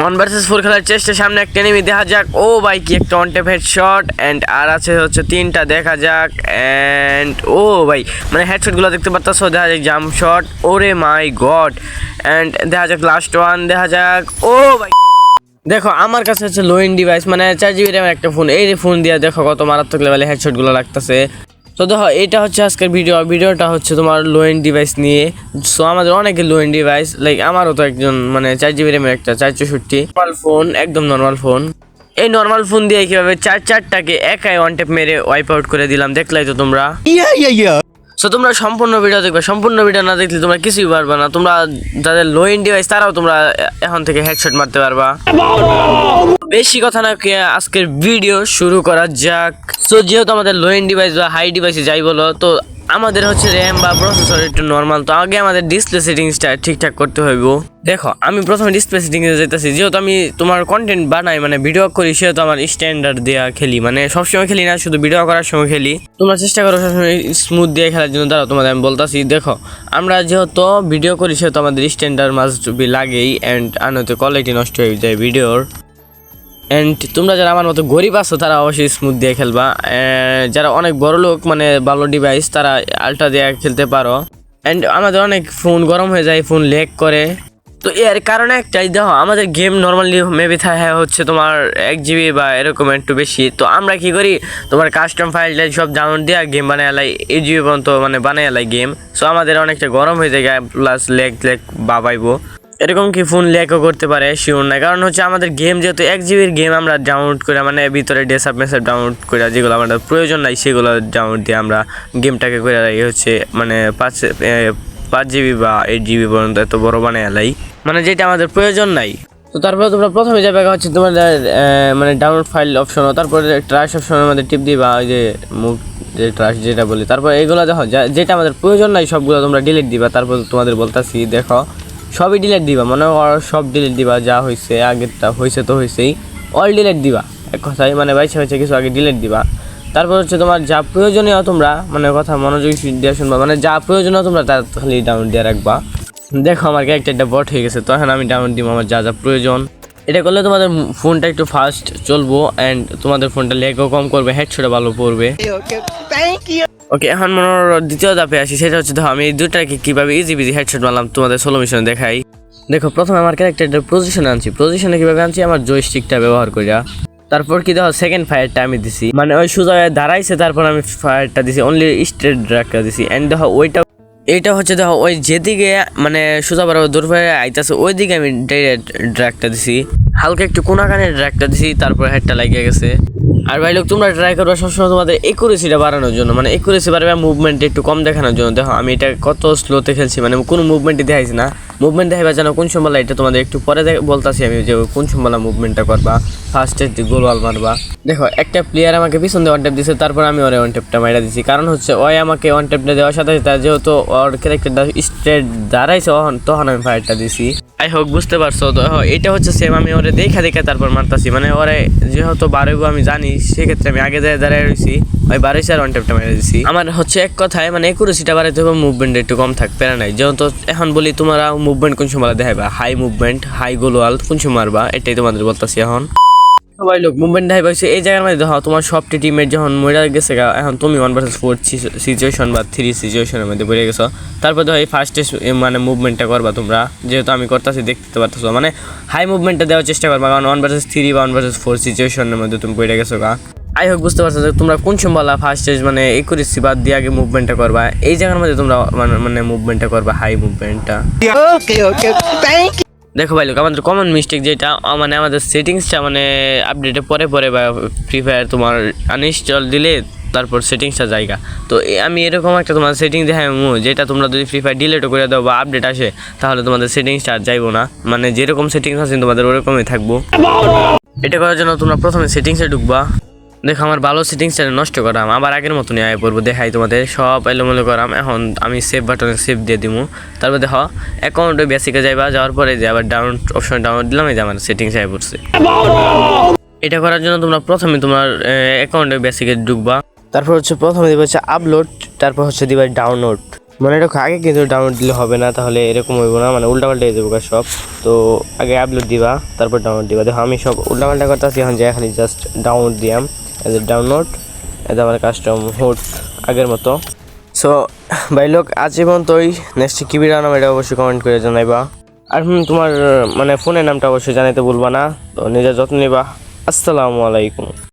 One versus four খেলার চেষ্টা, সামনে একটা এনিমি দেখা যাক। ও ভাই, কি একটা অন টেপ হেডশট অ্যান্ড আর আছে হচ্ছে তিনটা, দেখা যাক অ্যান্ড ও ভাই মানে হেডশটগুলো দেখতে পারতাছো, দেখা যাক জাম্প শট ওরে মাই গড অ্যান্ড দেখা যাক লাস্ট ওয়ান দেখা যাক, ও ভাই। দেখো, আমার কাছে হচ্ছে লো ডিভাইস মানে চার জিবি র্যামের একটা ফোন এই ফোন দিয়ে দেখো কত মারাত্মক লেভেলে হেডশটগুলো লাগতেছে। তো দেখো এটা হচ্ছে আজকের ভিডিও। ভিডিওটা হচ্ছে তোমার লো এন্ড ডিভাইস নিয়ে। সো আমাদের অনেকে লো এন্ড ডিভাইস লাইক আমারও তো একজন মানে চার জিবি র্যামের একটা চার চৌষট্টি নর্মাল ফোন একদম নর্মাল ফোন এই নর্মাল ফোন দিয়ে কীভাবে চার চারটাকে একাই ওয়ান টেপ মেরে ওয়াইপ আউট করে দিলাম দেখলাই তো তোমরা? Yeah. সো তোমরা সম্পূর্ণ ভিডিও দেখবে। সম্পূর্ণ ভিডিও না দেখলে তোমরা কিছুই পারবে না। তোমরা যাদের লো ইন ডিভাইস তারাও তোমরা এখন থেকে হেডশট মারতে পারবা। বেশি কথা না আজকের ভিডিও শুরু করা যাক। সো যেহেতু আমাদের লো ইন ডিভাইস বা হাই ডিভাইসে যাই বলো, তো আমাদের হচ্ছে র্যাম বা প্রসেসর একটু নর্মাল তো আগে আমাদের ডিসপ্লে সেটিংসটা ঠিকঠাক করতে হইব। দেখো, আমি প্রথমে ডিসপ্লে সেটিংসে যেতেছি যেহেতু আমি তোমার কন্টেন্ট বানাই মানে ভিডিও করি, সেহেতু আমার স্ট্যান্ডার্ড দেওয়া খেলি। মানে সবসময় খেলি না, শুধু ভিডিও করার সময় খেলি। তোমরা চেষ্টা করো সবসময় স্মুথ দিয়ে খেলার জন্য। দাঁড়াও, তোমাদের আমি বলতাছি, দেখো, আমরা যেহেতু ভিডিও করি, সেহেতু আমাদের স্ট্যান্ডার্ড মাস্ট বি লাগেই অ্যান্ড আনতে কোয়ালিটি নষ্ট হয়ে যায় ভিডিওর অ্যান্ড তোমরা যারা আমার মতো গরিব আছো, তারা অবশ্যই স্মুথ দিয়ে খেলবা। যারা অনেক বড় লোক মানে ভালো ডিভাইস তারা আলট্রা দিয়ে খেলতে পারো। অ্যান্ড আমাদের অনেক ফোন গরম হয়ে যায় ফোন লেক করে। তো এর কারণে একটাই, দেখো, আমাদের গেম নর্মালি মেবি থাকে হচ্ছে তোমার এক জিবি বা এরকম একটু বেশি। তো আমরা কি করি, তোমার কাস্টম ফাইল টাইল সব ডাউনলোড দিয়ে গেম বানায় লাই, এই জিবি পর্যন্ত মানে বানায় লাই গেম সো আমাদের অনেকটা গরম হয়ে যায় প্লাস লেগ লেগ বাবাইবো। এরকম কি ফোন ল্যাকও করতে পারে? শিওর না কারণ হচ্ছে আমাদের গেম যেহেতু এক জিবির গেম আমরা ডাউনলোড করে মানে ভিতরে ডেসাপ মেসাপ ডাউনলোড করে, যেগুলো আমাদের প্রয়োজন নাই, সেগুলো ডাউনলোড দিয়ে আমরা গেমটাকে করে হচ্ছে মানে পাঁচ পাঁচ জিবি বা এইট জিবি পর্যন্ত এত বড় বানায় লাই মানে যেটা আমাদের প্রয়োজন নাই। তো তারপরে তোমরা প্রথমে যাবে হচ্ছে তোমাদের মানে ডাউনলোড ফাইল অপশন তারপরে ট্রাশ অপশনের মধ্যে টিপ দিবা, ওই যে মুখ, যে ট্রাশ যেটা বলি, তারপর এগুলো দেখো যেটা আমাদের প্রয়োজন নাই, সবগুলো তোমরা ডিলিট দিবা। তারপর তোমাদের বলতাছি, দেখো সবই ডিলেট দিবা, মনে করো সব ডিলেট দিবা, যা হয়েছে আগেরটা হয়েছে তো হয়েছেই অল ডিলেট দিবা। এক কথায় মানে বাইশে হয়েছে কিছু আগে ডিলেট দিবা। তারপর হচ্ছে তোমার যা প্রয়োজনীয় তোমরা মানে কথা মনোযোগী দিয়ে শুনবা মানে যা প্রয়োজনীয় তোমরা তা খালি ডাউন দিয়ে রাখবা। দেখো আমার ক্যারেক্টারটা বট হয়ে গেছে তখন আমি ডাউন দিব আমার যা যা প্রয়োজন। এটা করলে তোমাদের ফোনটা একটু ফাস্ট চলবো অ্যান্ড তোমাদের ফোনটা লেগও কম করবে হেডশটে ভালো পড়বে। Thank you. ওকে এখন মনে দ্বিতীয় ধাপে আসি, সেটা হচ্ছে দেখো, আমি দুটাকে কীভাবে ইজি বিজি হেডশট মারলাম তোমাদের সোলো মিশন দেখাই। দেখো, প্রথমে আমার ক্যারেক্টারটার পজিশনে আনছি। পজিশনে কীভাবে আনছি? আমার জয়স্টিকটা ব্যবহার করিয়া। তারপর কি দেখো সেকেন্ড ফায়ারটা আমি দিছি। মানে ওই সোজা দাঁড়াইছে, তারপর আমি ফায়ারটা দিছি অনলি স্ট্রেট ড্রাগটা দিছি। এন্ড দেখো, ওইটা এইটা হচ্ছে দেখো, ওই যেদিকে মানে সোজা বরাবর দূর হয়ে আইতাছে ওই দিকে আমি ডাইরেক্ট ড্রাগটা দিছি। হালকা একটু কোনা কানে ড্রাগটা দিছি, তারপর হেডটা লাগিয়ে গেছে। আর ভাই লোক, তোমরা ট্রাই করবে, সবসময় তোমাদের একুরেসিটা বাড়ানোর জন্য। মানে একুরেসি বাড়বে মুভমেন্ট একটু কম দেখানোর জন্য। দেখো, আমি এটা কত স্লোতে খেলছি মানে কোনো মুভমেন্টই দেখাইছি না। মুভমেন্ট দেখাইবা যেন কোন সম্বলা এটা তোমাদের একটু পরে বলতাছি আমি যে কোন সম্বলা মুভমেন্টটা করবা। ফার্স্টে গোল ওয়াল মারবা। দেখো, একটা প্লেয়ার আমাকে পিছন দিয়ে টেপ দিছে, তারপর আমি ওরে ওয়ান টেপটা মাইরা দিছি। কারণ হচ্ছে, ওই আমাকে ওয়ান টেপটা দেওয়ার সাথে সাথে যেহেতু ওর ক্যারেক্টারটা স্ট্রেট দাঁড়াইছে, তখন আমি ফায়ারটা দিছি। আই হোক, বুঝতে পারছ, তো এটা হচ্ছে সেম আমি ওরে দেখা দেখা তারপর মারতাছি। মানে ওরে যেহেতু বারোগো আমি জানি, সেক্ষেত্রে আমি আগে যায় দাঁড়ায় রয়েছি ওই বারোইছে আর ওয়ান টেপটা মেরে দিছি। আমার হচ্ছে এক কথায় মানে একুরেসিটা বাড়াইতে হবে মুভমেন্ট একটু কম থাক পেরা নাই। যেহেতু এখন বলি, তোমরা মুভমেন্ট কোন সময় দেখাইবা? High movement high gloo wall কোন সময় মারবা? এটাই তোমাদের বলতাছি এখন। সবাই লোক মুভমেন্ট হাই পাইছে এই জায়গার মধ্যে দেখো তোমার সবটি টিমের যখন মরে গেছে এখন তুমি ওয়ান ভার্সেস ফোর সিচুয়েশন বা থ্রি সিচুয়েশনের মধ্যে পড়ে গেছো। তারপর দেখো এই ফার্স্টে মানে মুভমেন্টটা করবা তোমরা যেহেতু আমি করতেছি দেখতে পারতেছো। মানে হাই মুভমেন্টটা দেওয়ার চেষ্টা করবা কারণ ওয়ান ভার্সেস থ্রি বা ওয়ান ভার্সেস ফোর সিচুয়েশনের মধ্যে তুমি পড়ে গেছো গা। আই হোক বুঝতে পারছ যে তোমরা কোন ফার্স্ট স্টেজ মানে একুরেসি বাদ দিয়ে আগে মুভমেন্টটা করবা। এই জায়গার মধ্যে তোমরা মানে মানে মুভমেন্টটা করবা হাই মুভমেন্টটা Okay, okay, thank you. দেখো ভাই লোক আমাদের কমন মিস্টেক যেটা মানে আমাদের সেটিংসটা মানে আপডেটে পরে পরে বা ফ্রি ফায়ার তোমার আনইনস্টল দিলে তারপর সেটিংসটা জায়গা। তো আমি এরকম একটা তোমার সেটিং দেখাই মু যেটা তোমরা যদি ফ্রি ফায়ার ডিলেটও করে দাও বা আপডেট আসে তাহলে তোমাদের সেটিংসটা আর যাইবো না। মানে যেরকম সেটিংস আছে তোমাদের ওরকমই থাকব। এটা করার জন্য তোমরা প্রথমে সেটিংসে ঢুকবা। দেখো, আমার ভালো সেটিংসটা নষ্ট করাম, আবার আগের মতনই আয় পড়ব দেখাই তোমাদের, সব এলোমেলো করাম। এখন আমি সেভ বাটনে সেভ দিয়ে দিব তারপর দেখো অ্যাকাউন্টে বেসিকে যাইবা, যাওয়ার পরে যে আবার ডাউনলোড অপশন ডাউনলোড দিলাম, এই যে আমার সেটিংস আয় পড়ছে। এটা করার জন্য তোমরা প্রথমে তোমার অ্যাকাউন্টে বেসিকে ঢুকবা। তারপর হচ্ছে প্রথমে দিবে হচ্ছে আপলোড তারপর হচ্ছে দিবে ডাউনলোড মানে এটা আগে কিন্তু ডাউনলোড দিলে হবে না, তাহলে এরকম হইব না মানে উল্টাপাল্টা হয়ে যাব সব। তো আগে আপলোড দিবা, তারপর ডাউনলোড দিবা। দেখো, আমি সব উল্টাপাল্টা করতেছি, এখন যে খালি জাস্ট ডাউনলোড দিয়াম। এদের ডাউনলোড এদের আমার কাস্টম হুট আগের মতো। সো ভাই লোক, আজ এবং তোই নেক্সট কী ভিডিও নাম এটা অবশ্যই কমেন্ট করে জানাইবা। আর হুম, তোমার মানে ফোনের নামটা অবশ্যই জানাইতে ভুলবা না। তো নিজের যত্ন নিবা। আসসালামু আলাইকুম।